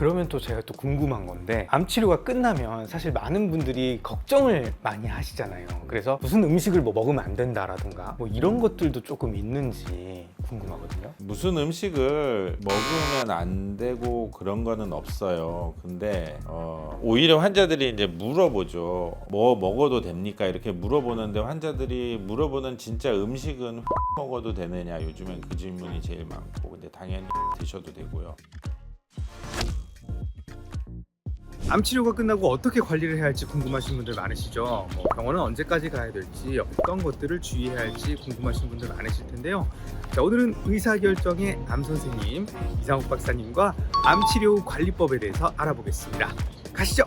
그러면 또 제가 또 궁금한 건데 암 치료가 끝나면 사실 많은 분들이 걱정을 많이 하시잖아요. 그래서 무슨 음식을 뭐 먹으면 안 된다라든가 뭐 이런 것들도 조금 있는지 궁금하거든요. 무슨 음식을 먹으면 안 되고 그런 거는 없어요. 근데 어, 오히려 환자들이 이제 물어보죠. 뭐 먹어도 됩니까? 이렇게 물어보는데 환자들이 물어보는 진짜 음식은 먹어도 되느냐? 요즘엔 그 질문이 제일 많고 근데 당연히 드셔도 되고요. 암 치료가 끝나고 어떻게 관리를 해야 할지 궁금하신 분들 많으시죠. 뭐 병원은 언제까지 가야 될지 어떤 것들을 주의해야 할지 궁금하신 분들 많으실 텐데요. 자, 오늘은 의사결정의 암 선생님 이상욱 박사님과 암 치료 관리법에 대해서 알아보겠습니다. 가시죠.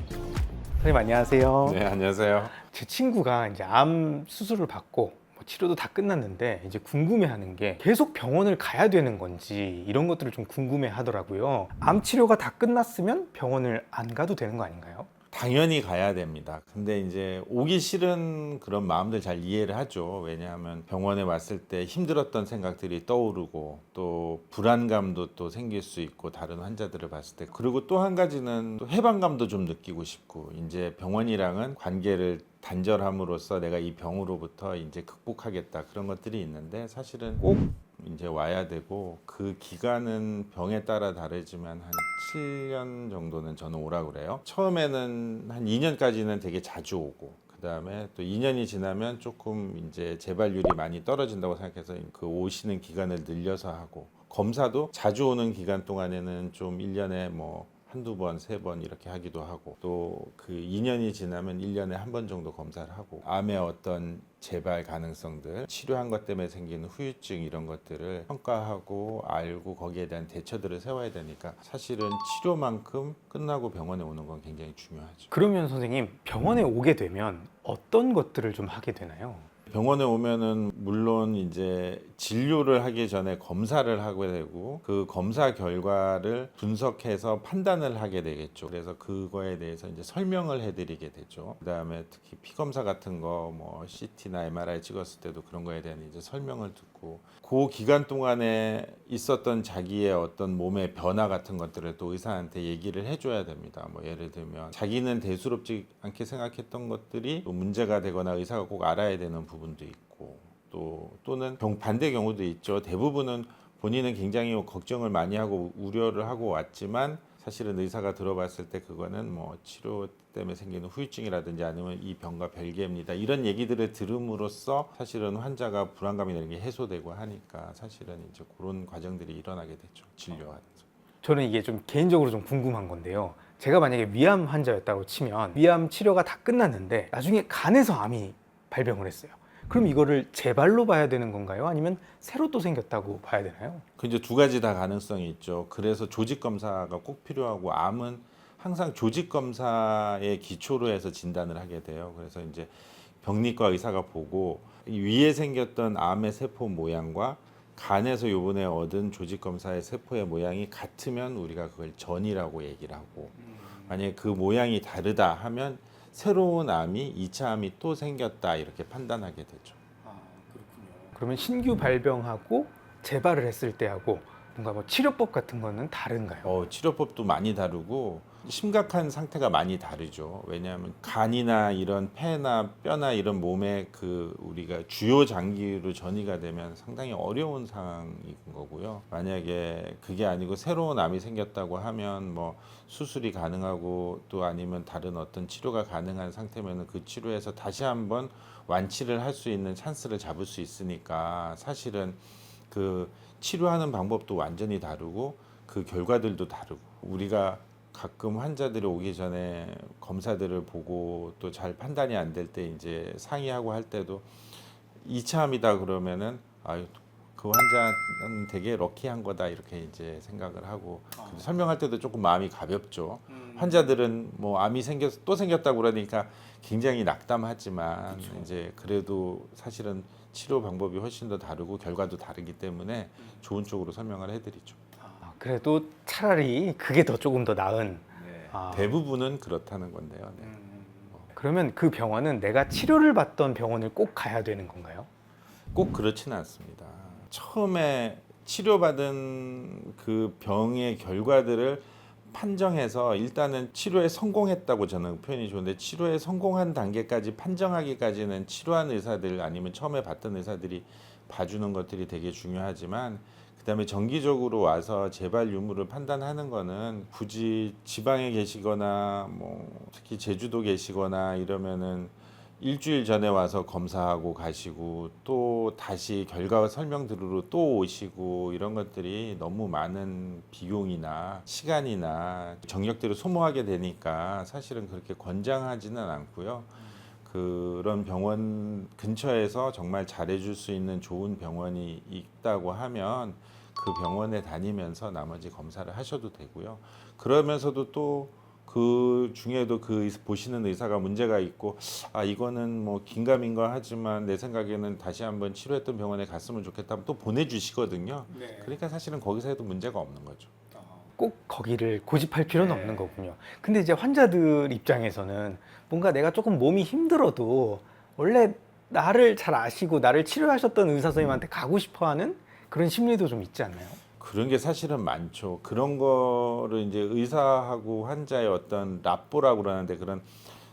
선생님 안녕하세요. 네, 안녕하세요. 제 친구가 이제 암 수술을 받고 뭐 치료도 다 끝났는데 이제 궁금해하는 게 계속 병원을 가야 되는 건지 이런 것들을 좀 궁금해하더라고요. 암 치료가 다 끝났으면 병원을 안 가도 되는 거 아닌가요? 당연히 가야 됩니다. 근데 이제 오기 싫은 그런 마음들 잘 이해를 하죠. 왜냐하면 병원에 왔을 때 힘들었던 생각들이 떠오르고 또 불안감도 또 생길 수 있고 다른 환자들을 봤을 때 그리고 또 한 가지는 또 해방감도 좀 느끼고 싶고 이제 병원이랑은 관계를 단절함으로써 내가 이 병으로부터 이제 극복하겠다 그런 것들이 있는데 사실은 꼭 이제 와야 되고 그 기간은 병에 따라 다르지만 한 7년 정도는 저는 오라 그래요. 처음에는 한 2년까지는 되게 자주 오고 그다음에 또 2년이 지나면 조금 이제 재발률이 많이 떨어진다고 생각해서 그 오시는 기간을 늘려서 하고 검사도 자주 오는 기간 동안에는 좀 1년에 뭐 한두 번, 세 번 이렇게 하기도 하고 또 그 2년이 지나면 1년에 한 번 정도 검사를 하고 암의 어떤 재발 가능성들, 치료한 것 때문에 생기는 후유증 이런 것들을 평가하고 알고 거기에 대한 대처들을 세워야 되니까 사실은 치료만큼 끝나고 병원에 오는 건 굉장히 중요하죠. 그러면 선생님 병원에 오게 되면 어떤 것들을 좀 하게 되나요? 병원에 오면은 물론 이제 진료를 하기 전에 검사를 하게 되고 그 검사 결과를 분석해서 판단을 하게 되겠죠. 그래서 그거에 대해서 이제 설명을 해드리게 되죠. 그다음에 특히 피 검사 같은 거 뭐 CT나 MRI 찍었을 때도 그런 거에 대한 이제 설명을 듣고 그 기간 동안에 있었던 자기의 어떤 몸의 변화 같은 것들을 또 의사한테 얘기를 해줘야 됩니다. 뭐 예를 들면 자기는 대수롭지 않게 생각했던 것들이 또 문제가 되거나 의사가 꼭 알아야 되는 부분도 있고 또 또는 경- 반대 경우도 있죠. 대부분은 본인은 굉장히 걱정을 많이 하고 우려를 하고 왔지만 사실은 의사가 들어봤을 때 그거는 뭐 치료 때문에 생기는 후유증이라든지 아니면 이 병과 별개입니다. 이런 얘기들을 들음으로써 사실은 환자가 불안감이 되는 게 해소되고 하니까 사실은 이제 그런 과정들이 일어나게 되죠. 진료하면서. 저는 이게 좀 개인적으로 좀 궁금한 건데요. 제가 만약에 위암 환자였다고 치면 위암 치료가 다 끝났는데 나중에 간에서 암이 발병을 했어요. 그럼 이거를 재발로 봐야 되는 건가요? 아니면 새로 또 생겼다고 봐야 되나요? 그 이제 두 가지 다 가능성이 있죠. 그래서 조직 검사가 꼭 필요하고 암은 항상 조직 검사의 기초로 해서 진단을 하게 돼요. 그래서 이제 병리과 의사가 보고 이 위에 생겼던 암의 세포 모양과 간에서 요번에 얻은 조직 검사의 세포의 모양이 같으면 우리가 그걸 전이라고 얘기를 하고 만약에 그 모양이 다르다 하면 새로운 암이 2차 암이 또 생겼다 이렇게 판단하게 되죠. 그러면 신규 발병하고 재발을 했을 때하고 뭔가 뭐 치료법 같은 거는 다른가요? 어, 치료법도 많이 다르고 심각한 상태가 많이 다르죠. 왜냐하면 간이나 이런 폐나 뼈나 이런 몸에 그 우리가 주요 장기로 전이가 되면 상당히 어려운 상황인 거고요. 만약에 그게 아니고 새로운 암이 생겼다고 하면 뭐 수술이 가능하고 또 아니면 다른 어떤 치료가 가능한 상태면은 그 치료에서 다시 한번 완치를 할 수 있는 찬스를 잡을 수 있으니까 사실은 그 치료하는 방법도 완전히 다르고 그 결과들도 다르고 우리가 가끔 환자들이 오기 전에 검사들을 보고 또 잘 판단이 안 될 때 이제 상의하고 할 때도 이차암이다 그러면은 아유 그 환자는 되게 럭키한 거다 이렇게 이제 생각을 하고 근데 설명할 때도 조금 마음이 가볍죠. 환자들은 뭐 암이 생겼 또 생겼다고 그러니까 굉장히 낙담하지만 이제 그래도 사실은 치료 방법이 훨씬 더 다르고 결과도 다르기 때문에 좋은 쪽으로 설명을 해드리죠. 아, 그래도 차라리 그게 더 조금 더 나은. 아. 대부분은 그렇다는 건데요. 네. 그러면 그 병원은 내가 치료를 받던 병원을 꼭 가야 되는 건가요? 꼭 그렇지는 않습니다. 처음에 치료받은 그 병의 결과들을 판정해서 일단은 치료에 성공했다고 저는 표현이 좋은데 치료에 성공한 단계까지 판정하기까지는 치료한 의사들 아니면 처음에 봤던 의사들이 봐주는 것들이 되게 중요하지만 그다음에 정기적으로 와서 재발 유무를 판단하는 거는 굳이 지방에 계시거나 뭐 특히 제주도 계시거나 이러면은 일주일 전에 와서 검사하고 가시고 또 다시 결과 설명 들으러 또 오시고 이런 것들이 너무 많은 비용이나 시간이나 정력들을 소모하게 되니까 사실은 그렇게 권장하지는 않고요. 그런 병원 근처에서 정말 잘해줄 수 있는 좋은 병원이 있다고 하면 그 병원에 다니면서 나머지 검사를 하셔도 되고요. 그러면서도 또 그 중에도 그 의- 보시는 의사가 문제가 있고 아 이거는 뭐 긴가민가 하지만 내 생각에는 다시 한번 치료했던 병원에 갔으면 좋겠다 하면 또 보내주시거든요. 네. 그러니까 사실은 거기서 해도 문제가 없는 거죠. 꼭 거기를 고집할 필요는 네. 없는 거군요. 근데 이제 환자들 입장에서는 뭔가 내가 조금 몸이 힘들어도 원래 나를 잘 아시고 나를 치료하셨던 의사 선생님한테 가고 싶어 하는 그런 심리도 좀 있지 않나요? 그런 게 사실은 많죠. 그런 거를 이제 의사하고 환자의 어떤 랍보라고 그러는데 그런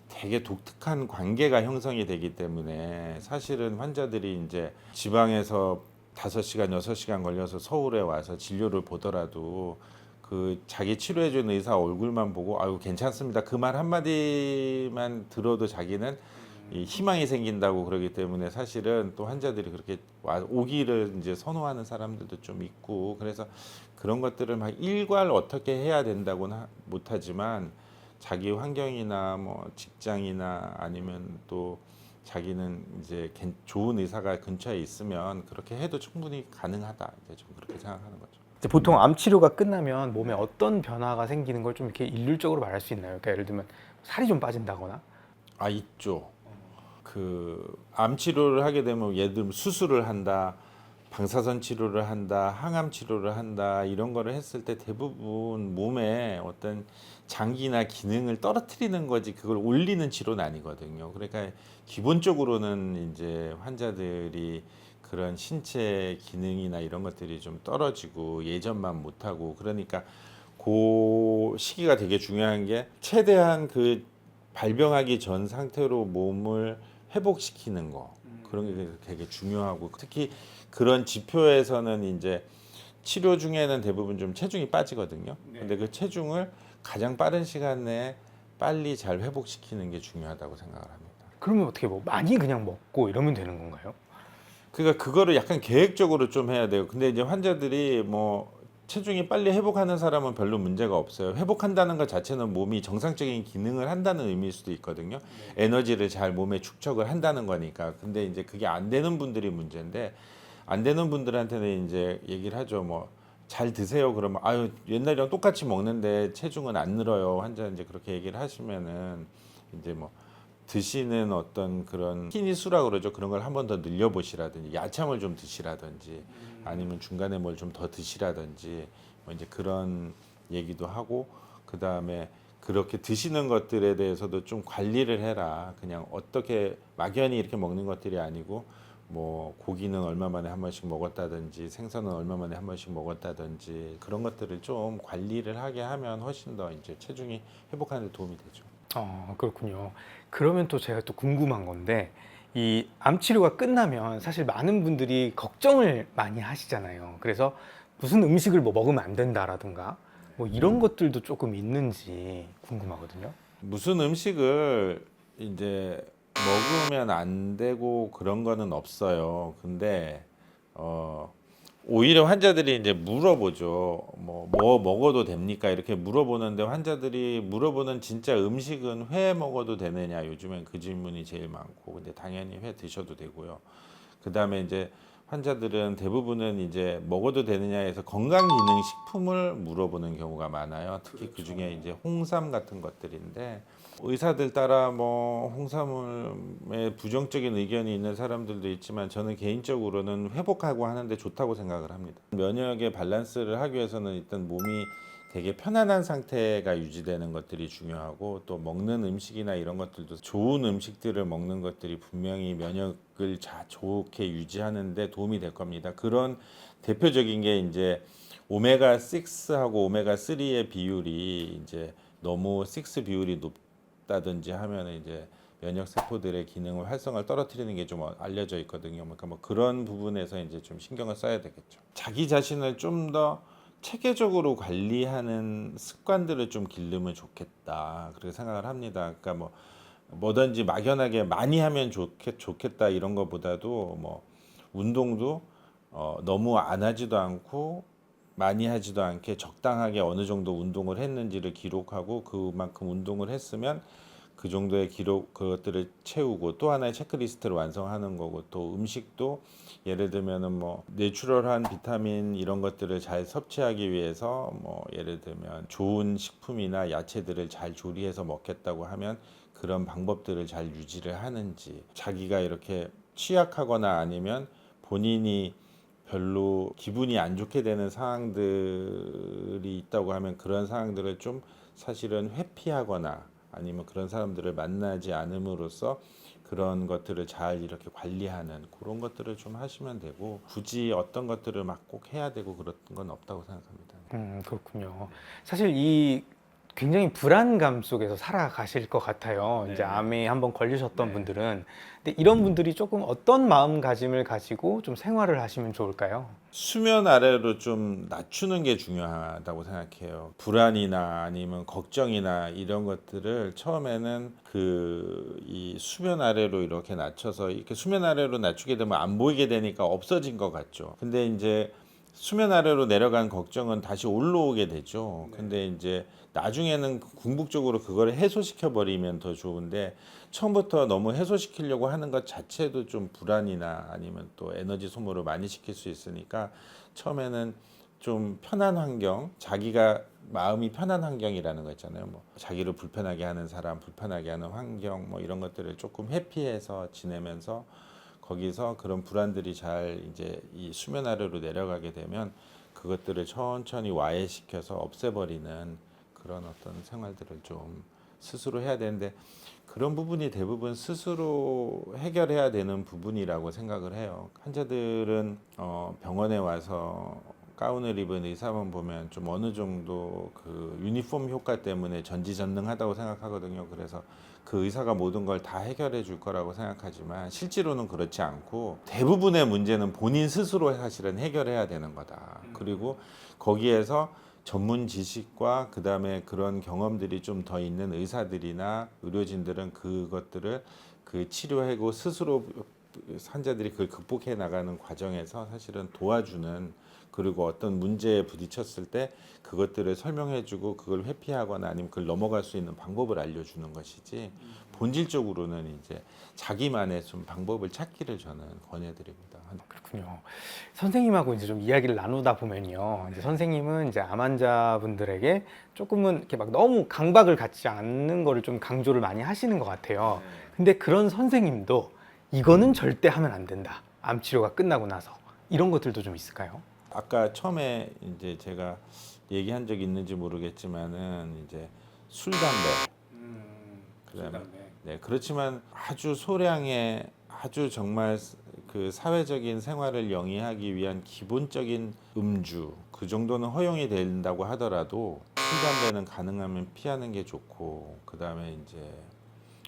되게 독특한 관계가 형성이 되기 때문에 사실은 환자들이 이제 지방에서 다섯 시간 여섯 시간 걸려서 서울에 와서 진료를 보더라도 그 자기 치료해 준 의사 얼굴만 보고 아유 괜찮습니다. 그 말 한마디만 들어도 자기는 이 희망이 생긴다고 그러기 때문에 사실은 또 환자들이 그렇게 와, 오기를 이제 선호하는 사람들도 좀 있고 그래서 그런 것들을 막 일괄 어떻게 해야 된다고는 하- 못하지만 자기 환경이나 뭐 직장이나 아니면 또 자기는 이제 괜- 좋은 의사가 근처에 있으면 그렇게 해도 충분히 가능하다 이제 좀 그렇게 생각하는 거죠. 보통 암 치료가 끝나면 몸에 어떤 변화가 생기는 걸 좀 이렇게 일률적으로 말할 수 있나요? 그러니까 예를 들면 살이 좀 빠진다거나 아 있죠. 그 암 치료를 하게 되면 예를 들면 수술을 한다, 방사선 치료를 한다, 항암 치료를 한다 이런 거를 했을 때 대부분 몸에 어떤 장기나 기능을 떨어뜨리는 거지 그걸 올리는 치료는 아니거든요. 그러니까 기본적으로는 이제 환자들이 그런 신체 기능이나 이런 것들이 좀 떨어지고 예전만 못하고 그러니까 그 시기가 되게 중요한 게 최대한 그 발병하기 전 상태로 몸을 회복시키는 거 그런 게 되게 중요하고 특히 그런 지표에서는 이제 치료 중에는 대부분 좀 체중이 빠지거든요. 네. 근데 그 체중을 가장 빠른 시간 내에 빨리 잘 회복시키는 게 중요하다고 생각을 합니다. 그러면 어떻게 뭐 많이 그냥 먹고 이러면 되는 건가요? 그러니까 그거를 약간 계획적으로 좀 해야 돼요. 근데 이제 환자들이 뭐 체중이 빨리 회복하는 사람은 별로 문제가 없어요. 회복한다는 것 자체는 몸이 정상적인 기능을 한다는 의미일 수도 있거든요. 에너지를 잘 몸에 축적을 한다는 거니까. 근데 이제 그게 안 되는 분들이 문제인데 안 되는 분들한테는 이제 얘기를 하죠. 뭐 잘 드세요. 그러면 아유 옛날이랑 똑같이 먹는데 체중은 안 늘어요. 환자 이제 그렇게 얘기를 하시면은 이제 뭐 드시는 어떤 그런 키니수라 그러죠. 그런 걸 한 번 더 늘려보시라든지 야참을 좀 드시라든지 아니면 중간에 뭘 좀 더 드시라든지 뭐 이제 그런 얘기도 하고 그 다음에 그렇게 드시는 것들에 대해서도 좀 관리를 해라. 그냥 어떻게 막연히 이렇게 먹는 것들이 아니고 뭐 고기는 얼마 만에 한 번씩 먹었다든지 생선은 얼마 만에 한 번씩 먹었다든지 그런 것들을 좀 관리를 하게 하면 훨씬 더 이제 체중이 회복하는 데 도움이 되죠. 어 그렇군요. 그러면 또 제가 또 궁금한 건데 이 암 치료가 끝나면 사실 많은 분들이 걱정을 많이 하시잖아요. 그래서 무슨 음식을 뭐 먹으면 안 된다라든가 뭐 이런 것들도 조금 있는지 궁금하거든요. 무슨 음식을 이제 먹으면 안 되고 그런 거는 없어요. 근데 어 오히려 환자들이 이제 물어보죠. 뭐 뭐 먹어도 됩니까? 이렇게 물어보는데 환자들이 물어보는 진짜 음식은 회 먹어도 되느냐? 요즘엔 그 질문이 제일 많고. 근데 당연히 회 드셔도 되고요. 그 다음에 이제 환자들은 대부분은 이제 먹어도 되느냐에서 건강 기능 식품을 물어보는 경우가 많아요. 특히 그 중에 이제 홍삼 같은 것들인데 의사들 따라 뭐 홍삼에 부정적인 의견이 있는 사람들도 있지만 저는 개인적으로는 회복하고 하는데 좋다고 생각을 합니다. 면역의 밸런스를 하기 위해서는 일단 몸이 되게 편안한 상태가 유지되는 것들이 중요하고 또 먹는 음식이나 이런 것들도 좋은 음식들을 먹는 것들이 분명히 면역을 자 좋게 유지하는데 도움이 될 겁니다. 그런 대표적인 게 이제 오메가 6하고 오메가 3의 비율이 이제 너무 6 비율이 높 다든지 하면 이제 면역 세포들의 기능을 활성화를 떨어뜨리는 게 좀 알려져 있거든요. 그러니까 뭐 그런 부분에서 이제 좀 신경을 써야 되겠죠. 자기 자신을 좀 더 체계적으로 관리하는 습관들을 좀 기르면 좋겠다. 그렇게 생각을 합니다. 그러니까 뭐 뭐든지 막연하게 많이 하면 좋겠, 좋겠다 이런 것보다도 뭐 운동도 어, 너무 안 하지도 않고 많이 하지도 않게 적당하게 어느 정도 운동을 했는지를 기록하고 그만큼 운동을 했으면 그 정도의 기록 그것들을 채우고 또 하나의 체크리스트를 완성하는 거고 또 음식도 예를 들면은 뭐 내추럴한 비타민 이런 것들을 잘 섭취하기 위해서 뭐 예를 들면 좋은 식품이나 야채들을 잘 조리해서 먹겠다고 하면 그런 방법들을 잘 유지를 하는지 자기가 이렇게 취약하거나 아니면 본인이 별로 기분이 안 좋게 되는 상황들이 있다고 하면 그런 상황들을 좀 사실은 회피하거나 아니면 그런 사람들을 만나지 않음으로써 그런 것들을 잘 이렇게 관리하는 그런 것들을 좀 하시면 되고 굳이 어떤 것들을 막 꼭 해야 되고 그런 건 없다고 생각합니다. 음, 그렇군요. 사실 이 굉장히 불안감 속에서 살아가실 것 같아요. 이제 암에 한번 걸리셨던 분들은. 근데 이런 분들이 조금 어떤 마음가짐을 가지고 좀 생활을 하시면 좋을까요? 수면 아래로 좀 낮추는 게 중요하다고 생각해요. 불안이나 아니면 걱정이나 이런 것들을 처음에는 그 이 수면 아래로 이렇게 낮춰서 이렇게 수면 아래로 낮추게 되면 안 보이게 되니까 없어진 것 같죠. 근데 이제 수면 아래로 내려간 걱정은 다시 올라오게 되죠. 근데 이제 나중에는 궁극적으로 그걸 해소시켜 버리면 더 좋은데 처음부터 너무 해소시키려고 하는 것 자체도 좀 불안이나 아니면 또 에너지 소모를 많이 시킬 수 있으니까 처음에는 좀 편한 환경, 자기가 마음이 편한 환경이라는 거 있잖아요. 뭐 자기를 불편하게 하는 사람, 불편하게 하는 환경, 뭐 이런 것들을 조금 회피해서 지내면서 거기서 그런 불안들이 잘 이제 이 수면 아래로 내려가게 되면 그것들을 천천히 와해시켜서 없애버리는 그런 어떤 생활들을 좀 스스로 해야 되는데 그런 부분이 대부분 스스로 해결해야 되는 부분이라고 생각을 해요. 환자들은 어 병원에 와서 가운을 입은 의사만 보면 좀 어느 정도 그 유니폼 효과 때문에 전지전능하다고 생각하거든요. 그래서 그 의사가 모든 걸 다 해결해 줄 거라고 생각하지만 실제로는 그렇지 않고 대부분의 문제는 본인 스스로 사실은 해결해야 되는 거다. 그리고 거기에서 전문 지식과 그 다음에 그런 경험들이 좀 더 있는 의사들이나 의료진들은 그것들을 그 치료하고 스스로 환자들이 그걸 극복해 나가는 과정에서 사실은 도와주는 그리고 어떤 문제에 부딪혔을 때 그것들을 설명해주고 그걸 회피하거나 아니면 그걸 넘어갈 수 있는 방법을 알려주는 것이지 본질적으로는 이제 자기만의 좀 방법을 찾기를 저는 권해드립니다. 그렇군요. 선생님하고 이제 좀 이야기를 나누다 보면요. 이제 선생님은 이제 암 환자분들에게 조금은 이렇게 막 너무 강박을 갖지 않는 거를 좀 강조를 많이 하시는 것 같아요. 근데 그런 선생님도 이거는 절대 하면 안 된다. 암 치료가 끝나고 나서 이런 것들도 좀 있을까요? 아까 처음에 이제 제가 얘기한 적 있는지 모르겠지만은 이제 술 담배 그다음에 네 그렇지만 아주 소량의 아주 정말 그 사회적인 생활을 영위하기 위한 기본적인 음주 그 정도는 허용이 된다고 하더라도 술 담배는 가능하면 피하는 게 좋고 그 다음에 이제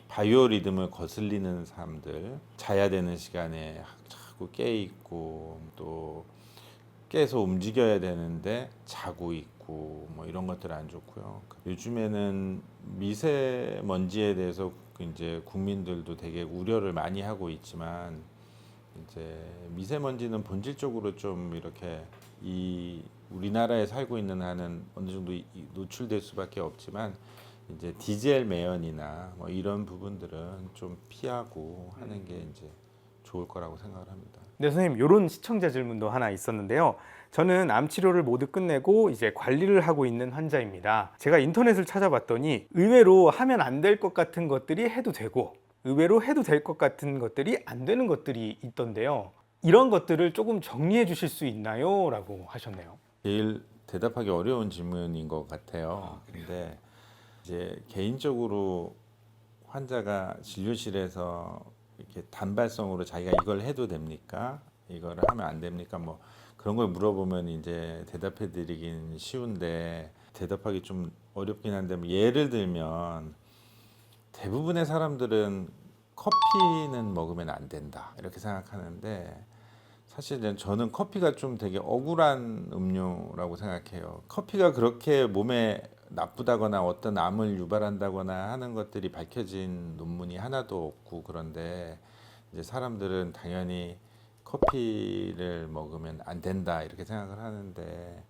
바이오 리듬을 거슬리는 사람들 자야 되는 시간에 자꾸 깨 있고 또 깨서 움직여야 되는데 자고 있고 뭐 이런 것들 안 좋고요. 요즘에는 미세먼지에 대해서 그 이제 국민들도 되게 우려를 많이 하고 있지만 이제 미세먼지는 본질적으로 좀 이렇게 이 우리나라에 살고 있는 한은 어느 정도 노출될 수밖에 없지만 이제 디젤 매연이나 뭐 이런 부분들은 좀 피하고 하는 게 이제 좋을 거라고 생각을 합니다. 네, 선생님, 이런 시청자 질문도 하나 있었는데요. 저는 암 치료를 모두 끝내고 이제 관리를 하고 있는 환자입니다. 제가 인터넷을 찾아봤더니 의외로 하면 안 될 것 같은 것들이 해도 되고 의외로 해도 될 것 같은 것들이 안 되는 것들이 있던데요. 이런 것들을 조금 정리해 주실 수 있나요? 라고 하셨네요. 제일 대답하기 어려운 질문인 것 같아요. 근데 이제 개인적으로 환자가 진료실에서 이렇게 단발성으로 자기가 이걸 해도 됩니까? 이걸 하면 안 됩니까? 뭐 그런 걸 물어보면 이제 대답해 드리긴 쉬운데 대답하기 좀 어렵긴 한데 뭐 예를 들면 대부분의 사람들은 커피는 먹으면 안 된다 이렇게 생각하는데 사실은 저는 커피가 좀 되게 억울한 음료라고 생각해요. 커피가 그렇게 몸에 나쁘다거나 어떤 암을 유발한다거나 하는 것들이 밝혀진 논문이 하나도 없고 그런데 이제 사람들은 당연히 커피를 먹으면 안 된다 이렇게 생각을 하는데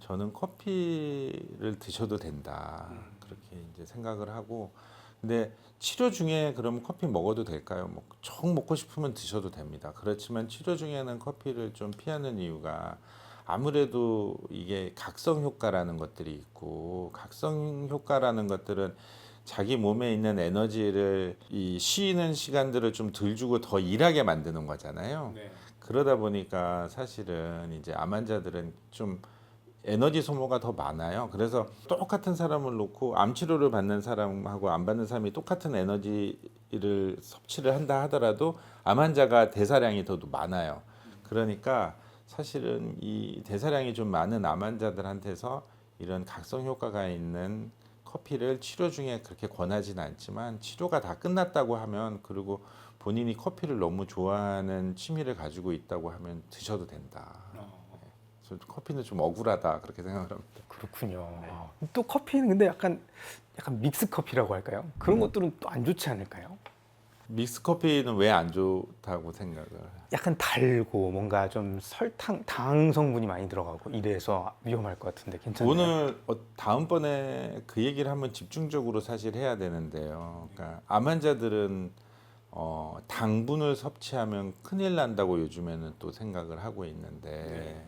저는 커피를 드셔도 된다 그렇게 이제 생각을 하고 근데 치료 중에 그럼 커피 먹어도 될까요? 뭐정 먹고 싶으면 드셔도 됩니다. 그렇지만 치료 중에는 커피를 좀 피하는 이유가 아무래도 이게 각성 효과라는 것들이 있고 각성 효과라는 것들은 자기 몸에 있는 에너지를 이 쉬는 시간들을 좀 덜 주고 더 일하게 만드는 거잖아요. 그러다 보니까 사실은 이제 암 환자들은 좀 에너지 소모가 더 많아요. 그래서 똑같은 사람을 놓고 암 치료를 받는 사람하고 안 받는 사람이 똑같은 에너지를 섭취를 한다 하더라도 암 환자가 대사량이 더 많아요. 그러니까 사실은 이 대사량이 좀 많은 암 환자들한테서 이런 각성 효과가 있는 커피를 치료 중에 그렇게 권하진 않지만 치료가 다 끝났다고 하면 그리고 본인이 커피를 너무 좋아하는 취미를 가지고 있다고 하면 드셔도 된다. 저 커피는 좀 억울하다 그렇게 생각을 합니다. 그렇군요. 또 커피는 근데 약간 약간 믹스 커피라고 할까요? 그런 것들은 또 안 좋지 않을까요? 믹스 커피는 왜 안 좋다고 생각을? 약간 달고 뭔가 좀 설탕, 당 성분이 많이 들어가고 이래서 위험할 것 같은데 괜찮나요? 오늘 어, 다음번에 그 얘기를 한번 집중적으로 사실 해야 되는데요. 그러니까 암 환자들은 어, 당분을 섭취하면 큰일 난다고 요즘에는 또 생각을 하고 있는데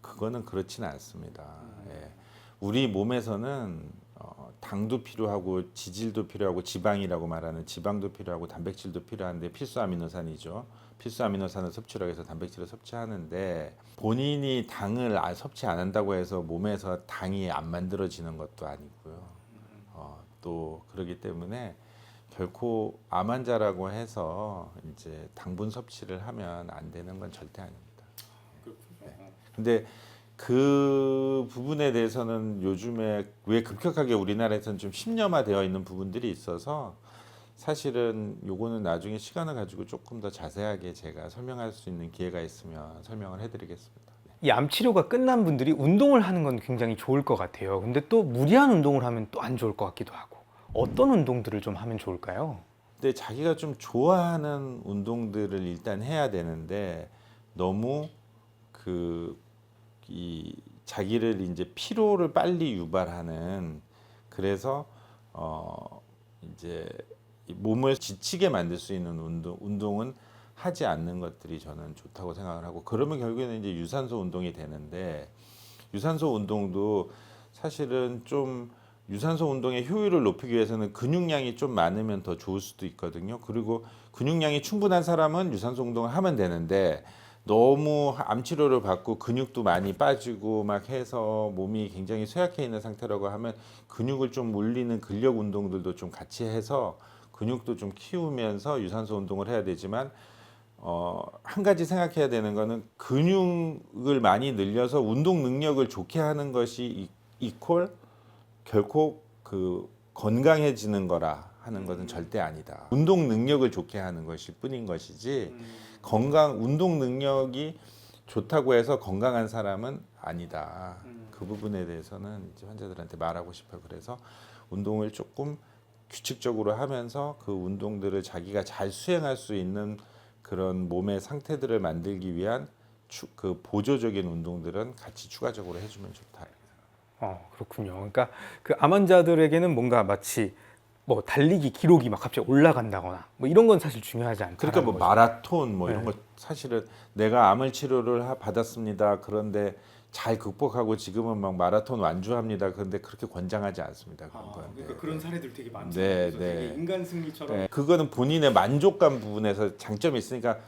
그거는 그렇지는 않습니다. 예. 우리 몸에서는 어, 당도 필요하고 지질도 필요하고 지방이라고 말하는 지방도 필요하고 단백질도 필요한데 필수 아미노산이죠. 필수 아미노산을 섭취를 해서 단백질을 섭취하는데 본인이 당을 아- 섭취 안 한다고 해서 몸에서 당이 안 만들어지는 것도 아니고요. 어, 또 그러기 때문에 결코 암 환자라고 해서 이제 당분 섭취를 하면 안 되는 건 절대 아닙니다. 근데 그 부분에 대해서는 요즘에 왜 급격하게 우리나라에서는 좀 심념화되어 있는 부분들이 있어서 사실은 요거는 나중에 시간을 가지고 조금 더 자세하게 제가 설명할 수 있는 기회가 있으면 설명을 해드리겠습니다. 네. 이암 치료가 끝난 분들이 운동을 하는 건 굉장히 좋을 것 같아요. 근데 또 무리한 운동을 하면 또 안 좋을 것 같기도 하고 어떤 운동들을 좀 하면 좋을까요? 근데 자기가 좀 좋아하는 운동들을 일단 해야 되는데 너무 그 이 자기를 이제 피로를 빨리 유발하는 그래서 어 이제 이 몸을 지치게 만들 수 있는 운동 운동은 하지 않는 것들이 저는 좋다고 생각을 하고 그러면 결국에는 이제 유산소 운동이 되는데 유산소 운동도 사실은 좀 유산소 운동의 효율을 높이기 위해서는 근육량이 좀 많으면 더 좋을 수도 있거든요. 그리고 근육량이 충분한 사람은 유산소 운동을 하면 되는데 너무 암 치료를 받고 근육도 많이 빠지고 막 해서 몸이 굉장히 쇠약해 있는 상태라고 하면 근육을 좀 올리는 근력 운동들도 좀 같이 해서 근육도 좀 키우면서 유산소 운동을 해야 되지만 어, 한 가지 생각해야 되는 거는 근육을 많이 늘려서 운동 능력을 좋게 하는 것이 이- 이퀄 결코 그 건강해지는 거라 하는 것은 절대 아니다. 운동 능력을 좋게 하는 것일 뿐인 것이지 건강 운동 능력이 좋다고 해서 건강한 사람은 아니다. 그 부분에 대해서는 이제 환자들한테 말하고 싶어 그래서 운동을 조금 규칙적으로 하면서 그 운동들을 자기가 잘 수행할 수 있는 그런 몸의 상태들을 만들기 위한 추, 그 보조적인 운동들은 같이 추가적으로 해주면 좋다. 어 그렇군요. 그러니까 그 암 환자들에게는 뭔가 마치 뭐 달리기 기록이 막 갑자기 올라간다거나 뭐 이런 건 사실 중요하지 않다. 그러니까 뭐 마라톤 뭐 네. 이런 거 사실은 내가 암을 치료를 하- 받았습니다. 그런데 잘 극복하고 지금은 막 마라톤 완주합니다. 그런데 그렇게 권장하지 않습니다. 그런 건. 네. 그런 사례들 되게 많죠. 네, 네. 인간 승리처럼 네, 그거는 본인의 만족감 부분에서 장점이 있으니까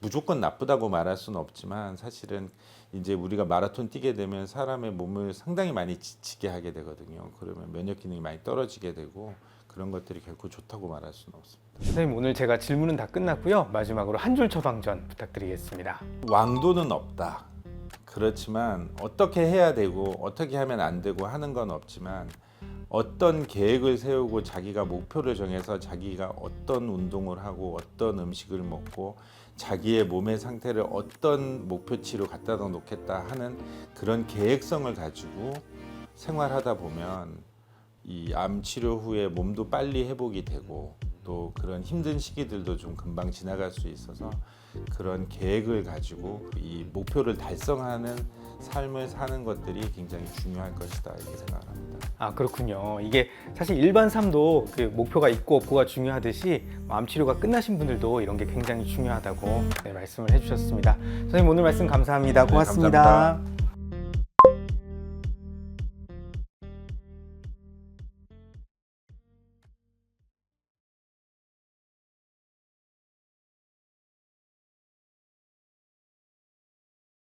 무조건 나쁘다고 말할 수는 없지만 사실은 이제 우리가 마라톤 뛰게 되면 사람의 몸을 상당히 많이 지치게 하게 되거든요. 그러면 면역 기능이 많이 떨어지게 되고 그런 것들이 결코 좋다고 말할 수는 없습니다. 선생님 오늘 제가 질문은 다 끝났고요. 마지막으로 한 줄 처방전 부탁드리겠습니다. 왕도는 없다. 그렇지만 어떻게 해야 되고 어떻게 하면 안 되고 하는 건 없지만 어떤 계획을 세우고 자기가 목표를 정해서 자기가 어떤 운동을 하고 어떤 음식을 먹고 자기의 몸의 상태를 어떤 목표치로 갖다 놓겠다 하는 그런 계획성을 가지고 생활하다 보면 이 암 치료 후에 몸도 빨리 회복이 되고 또 그런 힘든 시기들도 좀 금방 지나갈 수 있어서 그런 계획을 가지고 이 목표를 달성하는 삶을 사는 것들이 굉장히 중요할 것이다 이렇게 생각을 합니다. 아 그렇군요. 이게 사실 일반 삶도 그 목표가 있고 없고가 중요하듯이 암 치료가 끝나신 분들도 이런 게 굉장히 중요하다고 네, 말씀을 해주셨습니다. 선생님 오늘 말씀 감사합니다. 네, 고맙습니다. 감사합니다.